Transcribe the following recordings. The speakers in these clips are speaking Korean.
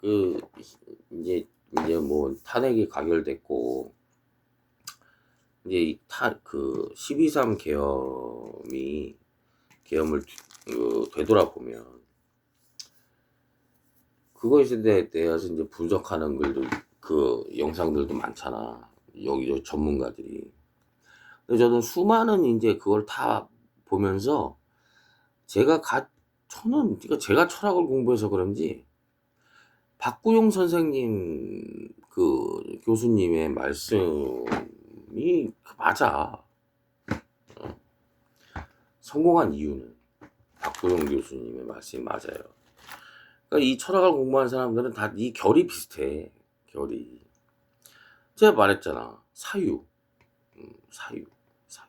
그 이제 이제 뭐 탄핵이 가결됐고 이제 이타그 12.3 계엄이 계엄을 뒤- 그 되돌아보면 그것에 대- 대해서 이제 분석하는 글도 그 영상들도 많잖아. 여기 전문가들이. 근데 저는 수많은 이제 그걸 다 보면서 제가 가 저는 그러니까 제가 철학을 공부해서 그런지 박구용 선생님 그 교수님의 말씀이 맞아. 어. 성공한 이유는 박구용 교수님의 말씀이 맞아요. 그러니까 이 철학을 공부한 사람들은 다 이 결이 비슷해. 결이. 제가 말했잖아. 사유. 음, 사유. 사유.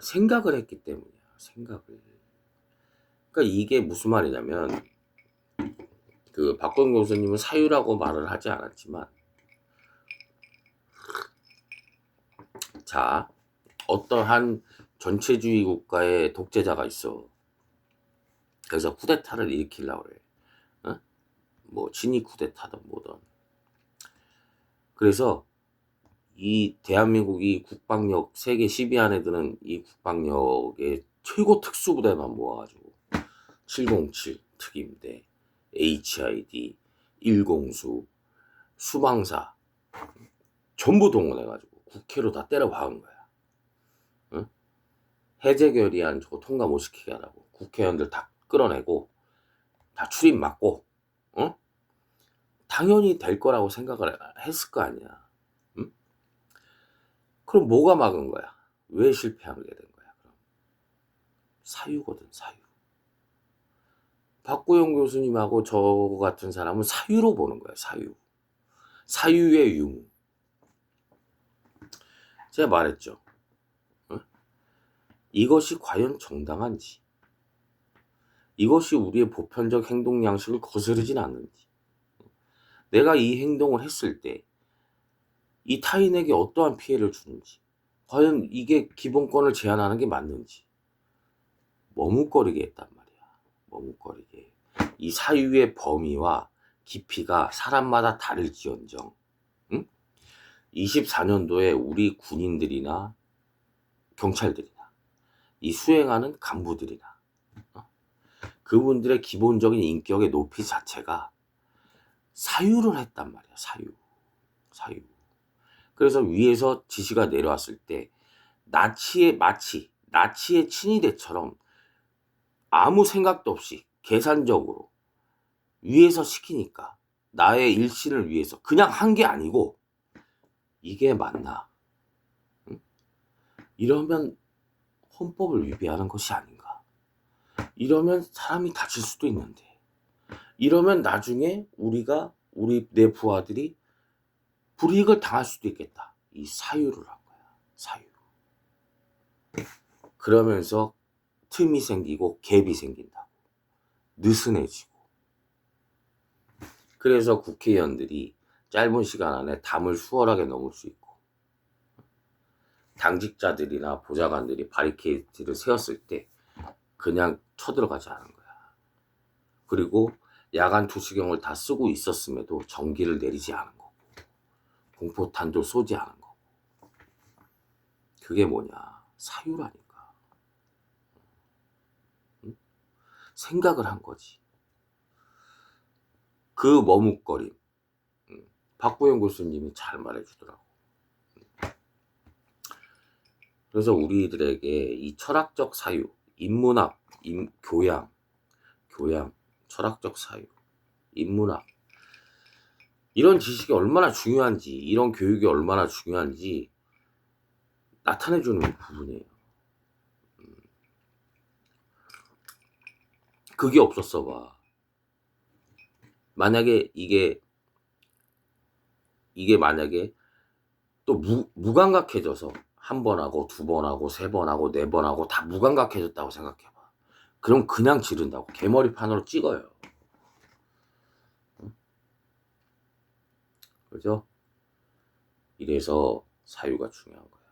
생각을 했기 때문이야. 생각을. 그러니까 이게 무슨 말이냐면 그 박건 교수님은 사유라고 말을 하지 않았지만 자 어떠한 전체주의 국가의 독재자가 있어. 그래서 쿠데타를 일으키려고 그래. 어? 뭐 친위 쿠데타든 뭐든. 그래서 이 대한민국이 국방력 세계 10위 안에 드는 이 국방력의 최고 특수부대만 모아가지고 707 특임대, HID, 일공수, 수방사 전부 동원해가지고 국회로 다 때려 박은 거야. 응? 해제 결의안 저거 통과 못 시키게 하라고 국회의원들 다 끌어내고 다 출입 막고, 응? 당연히 될 거라고 생각을 했을 거 아니야. 응? 그럼 뭐가 막은 거야? 왜 실패하게 된 거야? 그럼 사유거든 사유. 박구영 교수님하고 저 같은 사람은 사유로 보는 거예요. 사유. 사유의 유무. 제가 말했죠. 어? 이것이 과연 정당한지, 이것이 우리의 보편적 행동 양식을 거스르진 않는지, 내가 이 행동을 했을 때 이 타인에게 어떠한 피해를 주는지, 과연 이게 기본권을 제한하는 게 맞는지 머뭇거리게 했단 말이야. 머뭇거리게. 이 사유의 범위와 깊이가 사람마다 다를지언정, 응? 24년도에 우리 군인들이나 경찰들이나 이 수행하는 간부들이나 어? 그분들의 기본적인 인격의 높이 자체가 사유를 했단 말이야. 사유, 사유. 그래서 위에서 지시가 내려왔을 때 나치의 마치 나치의 친위대처럼 아무 생각도 없이 계산적으로 위에서 시키니까 나의 일신을 위해서 그냥 한 게 아니고 이게 맞나? 응? 이러면 헌법을 위배하는 것이 아닌가? 이러면 사람이 다칠 수도 있는데 이러면 나중에 우리가 우리 내 부하들이 불이익을 당할 수도 있겠다. 이 사유를 한 거야. 사유. 그러면서 틈이 생기고 갭이 생긴다고. 느슨해지고. 그래서 국회의원들이 짧은 시간 안에 담을 수월하게 넘을 수 있고, 당직자들이나 보좌관들이 바리케이트를 세웠을 때 그냥 쳐들어가지 않은 거야. 그리고 야간 투시경을 다 쓰고 있었음에도 전기를 내리지 않은 거고, 공포탄도 쏘지 않은 거고. 그게 뭐냐? 사유라니까. 응? 생각을 한 거지. 그 머뭇거림. 응. 박보영 교수님이 잘 말해주더라고. 응. 그래서 우리들에게 이 철학적 사유, 인문학, 인, 교양, 교양, 철학적 사유, 인문학, 이런 지식이 얼마나 중요한지, 이런 교육이 얼마나 중요한지 나타내주는 부분이에요. 그게 없었어 봐. 만약에 이게 이게 만약에 또 무, 무감각해져서 한 번 하고 두 번 하고 세 번 하고 네 번 하고 다 무감각해졌다고 생각해 봐. 그럼 그냥 지른다고 개머리판으로 찍어요. 응? 그죠? 이래서 사유가 중요한. 사유.